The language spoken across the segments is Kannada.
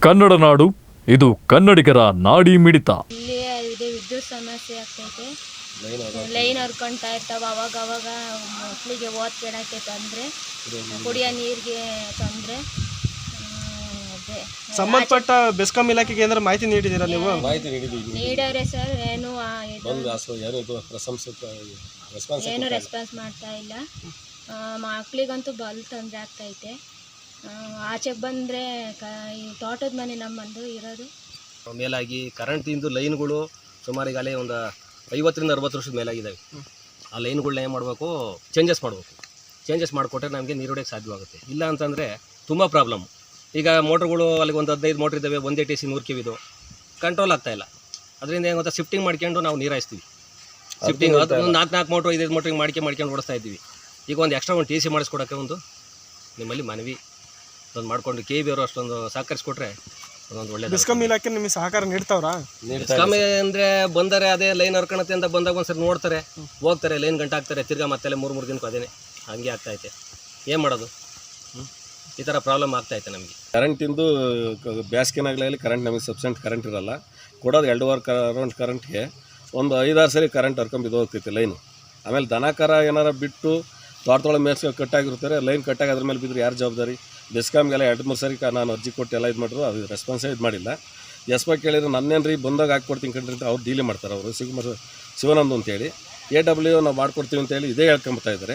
ಕನ್ನಡ ನಾಡು ಇದು ಕನ್ನಡಿಗರ ನಾಡಿ ಮಿಡಿತ. ಇಲ್ಲಿ ಇದೆ ವಿದ್ಯುತ್ ಸಮಸ್ಯೆ ಆಗ್ತೈತೆ. ಲೈನ್ ಹರ್ಕೊಂತಾ ಇರ್ತಾವ ಅವಾಗ ಅವಾಗ ಮಕ್ಕಳಿಗೆ ಓದ್ ಕೇಳಕ್ಕೆ ತೊಂದರೆ ಕುಡಿಯೋ ನೀರಿಗೆ ತೊಂದರೆ ಸಂಬಂಧಪಟ್ಟ ಬೆಸ್ಕಾಂ ಇಲಾಖೆಗೆ ಏನಾದ್ರು ಮಾಹಿತಿ ನೀಡಿದ್ದೀರಾ ನೀವು? ಮಾಹಿತಿ ನೀಡಿದ್ದೀವಿ. ನೀಡವ್ರೆ ಸರ್ ಏನು ಆ, ಇದು ಬಂದು ಆಸು ಏನು ಇದು ರೆಸ್ಪಾನ್ಸ್ ಏನು ರೆಸ್ಪಾನ್ಸ್ ಮಾಡ್ತಾ ಇಲ್ಲ. ಮಕ್ಕಳಿಗಂತೂ ಮಕ್ಳಿಗಂತೂ ಬಲ್ ತೊಂದರೆ ಆಗ್ತೈತೆ. ಆ, ಆಚೆಗೆ ಬಂದರೆ ಕ ಈ ತೋಟದ ಮನೆ ನಮ್ಮಂದು ಇರೋದು. ಮೇಲಾಗಿ ಕರೆಂಟಿಂದು ಲೈನ್ಗಳು ಸುಮಾರು ಈಗಾಗಲೇ ಒಂದು ಐವತ್ತರಿಂದ ಅರವತ್ತು ವರ್ಷದ ಮೇಲಾಗಿದ್ದಾವೆ. ಆ ಲೈನ್ಗಳನ್ನ ಏನು ಮಾಡಬೇಕು? ಚೇಂಜಸ್ ಮಾಡಬೇಕು. ಚೇಂಜಸ್ ಮಾಡಿಕೊಟ್ರೆ ನಮಗೆ ನೀರು ಹೊಡೆಯೋಕ್ಕೆ ಸಾಧ್ಯವಾಗುತ್ತೆ. ಇಲ್ಲ ಅಂತಂದರೆ ತುಂಬ ಪ್ರಾಬ್ಲಮ್ ಈಗ ಮೋಟ್ರ್ಗಳು ಅಲ್ಲಿಗೆ ಒಂದು ಹದಿನೈದು ಮೋಟ್ರ್ ಇದ್ದಾವೆ ಒಂದೇ ಟಿ ಸಿ ನೂರು ಕೆ ಇದು. ಕಂಟ್ರೋಲ್ ಆಗ್ತಾಯಿಲ್ಲ ಇಲ್ಲ. ಅದರಿಂದ ಏನು ಗೊತ್ತಾ ಶಿಫ್ಟಿಂಗ್ ಮಾಡ್ಕೊಂಡು ನಾವು ನೀರು ಹಾಯಿಸ್ತೀವಿ. ಶಿಫ್ಟಿಂಗ್ ಅದು ಒಂದು ನಾಲ್ಕು ನಾಲ್ಕು ಮೋಟ್ರ್ ಐದೈದು ಮೋಟ್ರಿಗೆ ಮಾಡ್ಕೊಂಡು ಮಾಡ್ಕೊಂಡು ಓಡಿಸ್ತಾ ಇದ್ದೀವಿ. ಈಗ ಒಂದು ಎಕ್ಸ್ಟ್ರಾ ಒಂದು ಟಿ ಸಿ ಮಾಡಿಸ್ಕೊಡೋಕ್ಕೆ ಒಂದು ನಿಮ್ಮಲ್ಲಿ ಮನವಿ ಅದೊಂದು ಮಾಡ್ಕೊಂಡು ಕೆ ಬಿ ಅವರು ಅಷ್ಟೊಂದು ಸಹಕರಿಸ್ಕೊಟ್ರೆ ಅದೊಂದು ಒಳ್ಳೆ ಡಿಸ್ಕಮ್ ಇಲಾಖೆ ನಿಮಗೆ ಸಹಕಾರ ನೀಡ್ತಾವ್ರಾ? ಕಮ್ಮಿ ಅಂದರೆ ಬಂದರೆ ಅದೇ ಲೈನ್ ಹರ್ಕೊಳತ್ತೆ ಅಂತ ಬಂದಾಗ ಒಂದ್ಸರಿ ನೋಡ್ತಾರೆ ಹೋಗ್ತಾರೆ ಲೈನ್ ಗಂಟೆ ಹಾಕ್ತಾರೆ ತಿರ್ಗಾ ಮತ್ತೆ ಮೂರು ಮೂರು ದಿನಕ್ಕೂ ಅದೇನೆ. ಹಂಗೆ ಆಗ್ತೈತೆ ಏನು ಮಾಡೋದು? ಈ ಥರ ಪ್ರಾಬ್ಲಮ್ ಆಗ್ತೈತೆ ನಮಗೆ. ಕರೆಂಟಿಂದು ಬೇಸಿಗೆನಾಗಲಿ ಕರೆಂಟ್ ನಮಗೆ ಸಬ್ಸೆಂಟ್ ಕರೆಂಟ್ ಇರಲ್ಲ. ಕೊಡೋದು ಎರಡೂವರೆ ಕರೆಂಟ್ ಕರೆಂಟ್ಗೆ ಒಂದು ಐದಾರು ಸರಿ ಕರೆಂಟ್ ಹರ್ಕೊಂಡ್ ಬಿದ್ದು ಹೋಗ್ತೈತೆ ಲೈನು ಆಮೇಲೆ ದನಕರ ಏನಾರ ಬಿಟ್ಟು ತೋಟದೊಳಗೆ ಮೇಲ್ಸ್ಕೊಂಡು ಕಟ್ಟಾಗಿರ್ತಾರೆ ಲೈನ್ ಕಟ್ಟಾಗಿ ಅದ್ರ ಮೇಲೆ ಬಿದ್ದರೆ ಯಾರು ಜವಾಬ್ದಾರಿ? ಬೆಸ್ಕಾಮ್ಗೆಲ್ಲ ಎರಡು ಮೂರು ಸರಿ ನಾನು ಅರ್ಜಿ ಕೊಟ್ಟು ಎಲ್ಲ ಇದು ಮಾಡಿದ್ರು, ಅದು ರೆಸ್ಪಾನ್ಸೇ ಇದು ಮಾಡಿಲ್ಲ. ಎಸ್ ಪೈ ಕೇಳಿದ್ರು, ನನ್ನೇನು ರೀ, ಬಂದಾಗ ಹಾಕ್ಕೊಡ್ತೀನಿ ಕಣ್ರಿ ಅಂತ ಅವ್ರು ಡೀಲೇ ಮಾಡ್ತಾರೆ ಅವರು. ಶಿವಕುಮಾರ್ ಶಿವನಂದು ಅಂತೇಳಿ ಎ ಡಬ್ಲ್ಯೂ ನಾವು ಮಾಡ್ಕೊಡ್ತೀವಿ ಅಂತೇಳಿ ಇದೇ ಹೇಳ್ಕೊಂಬತ್ತಾ ಇದ್ದಾರೆ.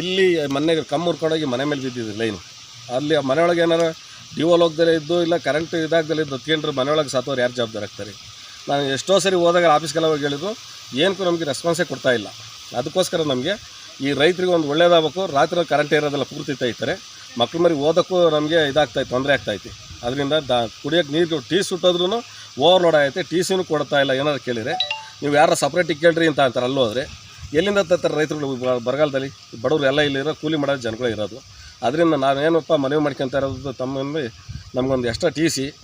ಇಲ್ಲಿ ಮೊನ್ನೆ ಕಮ್ಮು ಉರ್ಕೊಂಡೋಗಿ ಮನೆ ಮೇಲೆ ಬಿದ್ದಿದೆ ಲೈನು. ಅಲ್ಲಿ ಮನೆಯೊಳಗೆ ಏನಾರು ಡಿವೋಲ್ ಹೋಗ್ದಲೇ ಇದ್ದು ಇಲ್ಲ ಕರೆಂಟ್ ಇದಾಗ್ದಲೇ ಇದ್ದು ಹೊತ್ಕೊಂಡ್ರೆ, ಮನೆಯೊಳಗೆ ಸತ್ತೋರು ಯಾರು ಜವಾಬ್ದಾರಿ ಆಗ್ತಾರೆ? ನಾನು ಎಷ್ಟೋ ಸರಿ ಹೋದಾಗ ಆಫೀಸ್ಗೆಲ್ಲ ಹೋಗಿ ಹೇಳಿದ್ರು ಏನಕ್ಕೂ ನಮಗೆ ರೆಸ್ಪಾನ್ಸೇ ಕೊಡ್ತಾ ಇಲ್ಲ. ಅದಕ್ಕೋಸ್ಕರ ನಮಗೆ ಈ ರೈತರಿಗೆ ಒಂದು ಒಳ್ಳೇದಾಗಬೇಕು ರಾತ್ರಿ ಕರೆಂಟ್ ಇರೋದೆಲ್ಲ ಪೂರ್ತಿ ತೆಗಿತಾರೆ. ಮಕ್ಳ ಮರಿ ಓದೋಕ್ಕೂ ನಮಗೆ ಇದಾಗ್ತಾಯಿತ್ತು ತೊಂದರೆ ಆಗ್ತಾಯಿತ್ತು ಅದರಿಂದ ದ ಕುಡಿಯೋಕ್ಕೆ ನೀರು ಟೀ ಸುಟ್ಟೋದ್ರೂ ಓವರ್ಲೋಡ್ ಆಗೈತೆ, ಟಿ ಸಿನೂ ಕೊಡ್ತಾ ಇಲ್ಲ, ಏನಾದ್ರು ಕೇಳಿದರೆ. ನೀವು ಯಾರು ಸಪ್ರೇಟಿಗೆ ಕೇಳ್ರಿ ಅಂತ ಅಂತಾರೆ ಅಲ್ಲೋದ್ರೆ ಎಲ್ಲಿಂದ ತರ್ತಾರೆ ರೈತರು ಬ- ಬರಗಾಲದಲ್ಲಿ? ಬಡವರು ಎಲ್ಲ ಇಲ್ಲಿರೋ ಕೂಲಿ ಮಾಡೋ ಜನಗಳು ಇರೋದು. ಅದರಿಂದ ನಾವೇನಪ್ಪ ಮನವಿ ಮಾಡ್ಕೊತಾ ಇರೋದು ತಮ್ಮಲ್ಲಿ ನಮಗೊಂದು ಎಕ್ಸ್ಟ್ರಾ ಟಿ ಸಿ,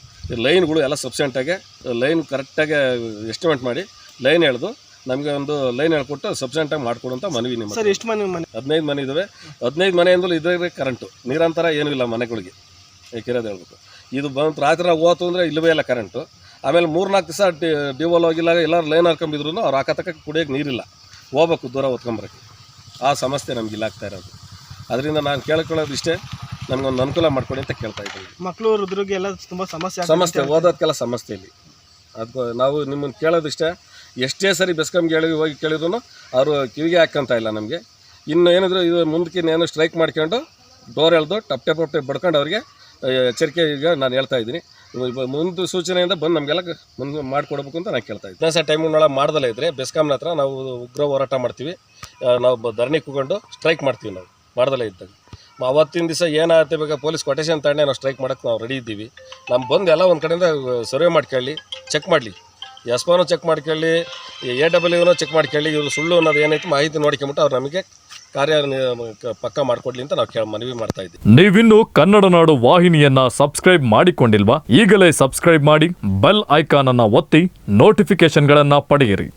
ಲೈನ್ಗಳು ಎಲ್ಲ ಸಬ್ಸೆಂಟಾಗಿ ಲೈನ್ ಕರೆಕ್ಟಾಗಿ ಎಸ್ಟಿಮೇಟ್ ಮಾಡಿ, ಲೈನ್ ಎಳೆದು ನಮಗೆ ಒಂದು ಲೈನ್ ಹೇಳ್ಕೊಟ್ಟು ಸಬ್ಸೆಂಟಾಗಿ ಮಾಡಿಕೊಡು ಅಂತ ಮನವಿ ನಿಮ್ಮ ಸರ್ ಎಷ್ಟು ಮನೆ ಮನೆ? ಹದಿನೈದು ಮನೆ ಇದ್ದಾವೆ ಹದಿನೈದು ಮನೆಯಿಂದಲೂ ಇದ್ರೆ ಕರೆಂಟು ನೀರಂತರ ಏನೂ ಇಲ್ಲ ಮನೆಗಳಿಗೆ. ಏಕಿರೋದು ಹೇಳ್ಬೇಕು. ಇದು ಬಂತು ರಾತ್ರಿ ಓತು ಅಂದರೆ ಇಲ್ಲವೇ ಇಲ್ಲ ಕರೆಂಟು ಆಮೇಲೆ ಮೂರ್ನಾಲ್ಕು ದಿವಸ ಡಿ ಡಿವೋಲ್ ಹೋಗಿಲ್ಲ ಎಲ್ಲರೂ ಲೈನ್ ಹಾರ್ಕೊಂಡಿದ್ರು ಅವ್ರು ಹಾಕತಕ್ಕ ಕುಡಿಯೋಕ್ಕೆ ನೀರಿಲ್ಲ. ಹೋಗ್ಬೇಕು ದೂರ ಹೊತ್ಕೊಂಬರಕ್ಕೆ. ಆ ಸಮಸ್ಯೆ ನಮ್ಗೆ ಇಲ್ಲ ಆಗ್ತಾ ಇರೋದು. ಅದರಿಂದ ನಾನು ಕೇಳ್ಕೊಳ್ಳೋದು ಇಷ್ಟೇ. ನನಗೊಂದು ಅನುಕೂಲ ಮಾಡ್ಕೊಡಿ ಅಂತ ಕೇಳ್ತಾ ಇದ್ದೀನಿ. ಮಕ್ಕಳು ವೃದ್ಧರಿಗೆ ಎಲ್ಲ ತುಂಬ ಸಮಸ್ಯೆ. ಸಮಸ್ಯೆ ಓದೋದಕ್ಕೆಲ್ಲ ಸಮಸ್ಯೆ ಇಲ್ಲಿ. ಅದು ನಾವು ನಿಮ್ಮನ್ನು ಕೇಳೋದಿಷ್ಟೇ. ಎಷ್ಟೇ ಸರಿ ಬೆಸ್ಕಮ್ಗೆ ಹೇಳಿ ಹೋಗಿ ಕೇಳಿದ್ರು ಅವರು ಕಿವಿಗೆ ಹಾಕ್ಕಂತ ಇಲ್ಲ ನಮಗೆ. ಇನ್ನು ಏನಿದ್ರು ಇದು ಮುಂದಕ್ಕೆ ಏನು ಸ್ಟ್ರೈಕ್ ಮಾಡ್ಕೊಂಡು ಡೋರ್ ಎಳೆದು ಟಪ್ ಟಪ್ ಟಪ್ ಬಡ್ಕೊಂಡು ಅವರಿಗೆ ಎಚ್ಚರಿಕೆ ಈಗ ನಾನು ಹೇಳ್ತಾ ಇದ್ದೀನಿ. ಮುಂದೆ ಸೂಚನೆಯಿಂದ ಬಂದು ನಮಗೆಲ್ಲ ಮುಂದೆ ಮಾಡಿಕೊಡ್ಬೇಕು ಅಂತ ನಾನು ಕೇಳ್ತಾ ಇದ್ದೀನಿ. ಸರ್ ಟೈಮಿನೊಳಗೆ ಮಾಡ್ದಲ್ಲೇ ಇದ್ದರೆ ಬೆಸ್ಕಾಮ್ನ ಹತ್ರ ನಾವು ಉಗ್ರ ಹೋರಾಟ ಮಾಡ್ತೀವಿ. ನಾವು ಧರಣಿ ಕೂಗೊಂಡು ಸ್ಟ್ರೈಕ್ ಮಾಡ್ತೀವಿ ನಾವು ಮಾಡ್ದಲ್ಲೇ ಇದ್ದಾಗ. ಅವತ್ತಿನ ದಿವಸ ಏನಾಗುತ್ತೆ ಬೇಕಾ ಪೊಲೀಸ್ ಕೊಟೇಶನ್ ತಗೊಂಡೆ ನಾವು ಸ್ಟ್ರೈಕ್ ಮಾಡೋಕ್ಕೆ ನಾವು ರೆಡಿ ಇದ್ದೀವಿ. ನಮ್ಮ ಬಂದು ಎಲ್ಲ ಒಂದು ಕಡೆಯಿಂದ ಸರ್ವೆ ಮಾಡ್ಕೊಳ್ಳಿ ಚೆಕ್ ಮಾಡಲಿ. ಎಸ್ ಪಾನು ಚೆಕ್ ಮಾಡ್ಕೊಳ್ಳಿ ಎ ಡಬ್ಲ್ಯೂನೂ ಚೆಕ್ ಮಾಡ್ಕೊಳ್ಳಿ, ಇವರು ಸುಳ್ಳು ಅನ್ನೋದು ಏನೈತೆ ಮಾಹಿತಿ ನೋಡ್ಕೊಂಬಿಟ್ಟು ಅವ್ರು ನಮಗೆ ಕಾರ್ಯ ಪಕ್ಕ ಮಾಡಿಕೊಡ್ಲಿ ಅಂತ ನಾವು ಕೇಳಿ ಮನವಿ ಮಾಡ್ತಾ ಇದ್ದೀವಿ. ನೀವಿನ್ನು ಕನ್ನಡ ನಾಡು ವಾಹಿನಿಯನ್ನ ಸಬ್ಸ್ಕ್ರೈಬ್ ಮಾಡಿಕೊಂಡಿಲ್ವಾ? ಈಗಲೇ ಸಬ್ಸ್ಕ್ರೈಬ್ ಮಾಡಿ ಬೆಲ್ ಐಕಾನ್ ಅನ್ನ ಒತ್ತಿ ನೋಟಿಫಿಕೇಶನ್ಗಳನ್ನ ಪಡೆಯಿರಿ.